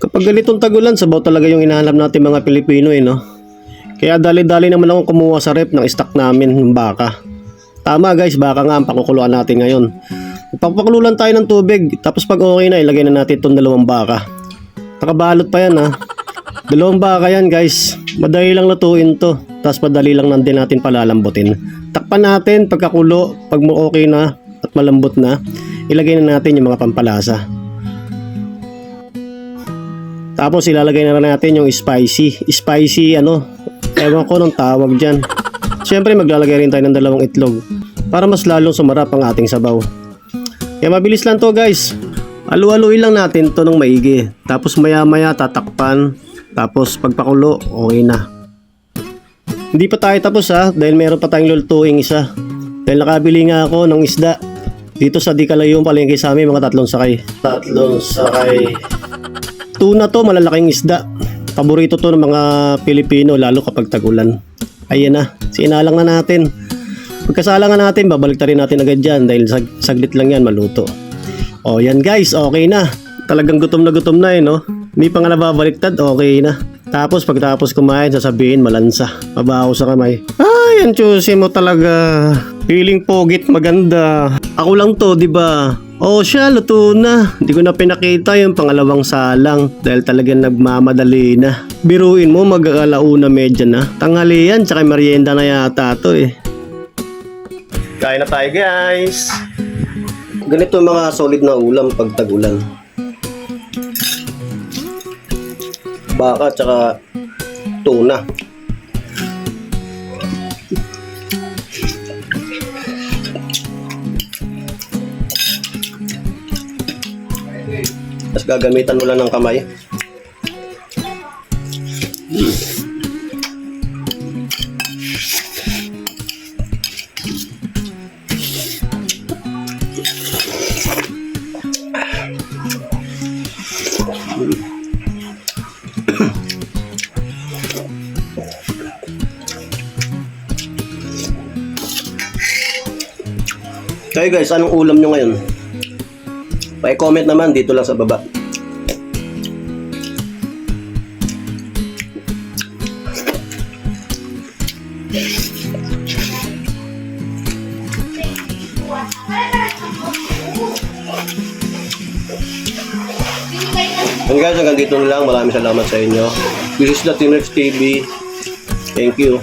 Kapag ganitong tagulan, sabaw talaga yung inahanap natin mga Pilipino eh, no? Kaya dali-dali naman akong kumuha sa rep ng stock namin ng baka. Tama guys, baka nga ang pakukuluan natin ngayon. Papakulo lang tayo ng tubig, tapos pag okay na, ilagay na natin itong dalawang baka. Nakabalot pa yan ha. Dalawang baka yan guys. Madali lang lutuin to. Tapos madali lang nandin natin palalambutin. Takpan natin pagkakulo, pag okay na at malambot na, ilagay na natin yung mga pampalasa. Tapos ilalagay na natin yung spicy. Spicy ano, ewan ko nung tawag dyan. Siyempre maglalagay rin tayo ng dalawang itlog para mas lalong sumarap ang ating sabaw. Kaya mabilis lang to guys. Alu-aluin lang natin to ng maigi. Tapos maya maya tatakpan. Tapos pagpakulo, okay na. Hindi pa tayo tapos ha, dahil meron pa tayong lulutuing isa. Dahil nakabili nga ako ng isda. Dito sa di kalayong palengke sa amin, mga tatlong sakay. Tatlong sakay. Tuna to, malalaking isda. Paborito to ng mga Pilipino, lalo kapag tagulan. Ayan na, sinalang na natin. Pagkasalangan natin, babalik rin natin agad dyan dahil sag saglit lang yan maluto. O yan guys, okay na. Talagang gutom na gutom na eh, no? Hindi pa nga nababaliktad, okay na. Tapos pagtapos kumain, sasabihin malansa. Mabaho sa kamay. Ay, ang juicy mo talaga. Feeling pogit maganda. Ako lang to, di ba? Oh, siya, luto na. Hindi ko na pinakita yung pangalawang salang dahil talagang nagmamadali na. Biruin mo, mag-alauna medya na. Tanghalian, tsaka merienda na yata to eh. Kain na tayo guys. Ganito mga solid na ulam pag tagulan. Baka tsaka tuna. Tapos gagamitan mo lang ng kamay. Kayo guys, anong ulam nyo ngayon? Pa-comment naman dito lang sa baba. And guys, hanggang dito na lang. Maraming salamat sa inyo. This is the Tinex TV. Thank you.